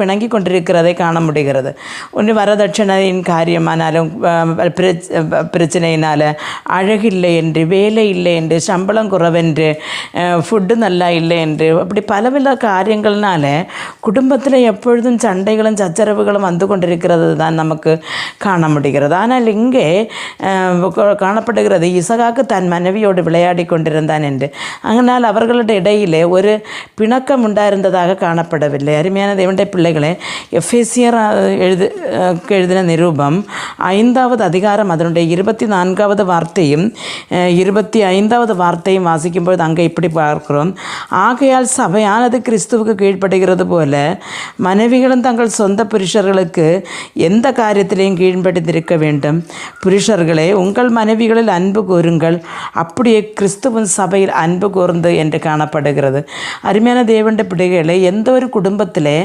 பிணங்கி கொண்டிருக்கிறதை காண முடிகிறது ஒன்று வரதட்சணையின் காரியமானாலும் பிரச்சனையினால் அழகில்லை என்று வேலை இல்லை என்று சம்பளம் குறவென்று ஃபுட்டு நல்லா இல்லை என்று அப்படி பலவித காரியங்கள்னால குடும்பத்தில் எப்பொழுதும் சண்டைகளும் சச்சரவுகளும் வந்து கொண்டிருக்கிறது தான் நமக்கு காண முடிகிறது ஆனால் இங்கே காணப்படுகிறது இசகாக்கு தன் மனைவியோடு விளையாடி கொண்டிருந்தான் என்று. அதனால் அவர்களுடைய இடையிலே ஒரு பிணக்கம் உண்டாயிருந்ததாக காணப்படவில்லை. அருமையான தேவனுடைய பிள்ளைகளே எஃபேசியர் எழுது எழுதின நிரூபம் ஐந்தாவது அதிகாரம் அதனுடைய இருபத்தி நான்காவது வார்த்தையும் இருபத்தி ஐந்தாவது வார்த்தையும் வாசிக்கும்போது அங்கே இப்படி பார்க்கிறோம். ஆகையால் சபையானது கிறிஸ்துவுக்கு கீழ்ப்படுகிறது போல மனைவிகளும் தங்கள் சொந்த புருஷர்களுக்கு எந்த காரியத்திலையும் கீழ்ப்படிந்திருக்க வேண்டும். புருஷர்களே உங்கள் மனைவிகளில் அன்பு கூறுங்கள். அப்படியே கிறிஸ்துவின் சபையில் அன்பு கூர்ந்து என்று காணப்படுகிறது. அருமையான தேவண்ட பிள்ளைகளை எந்த ஒரு குடும்பத்திலே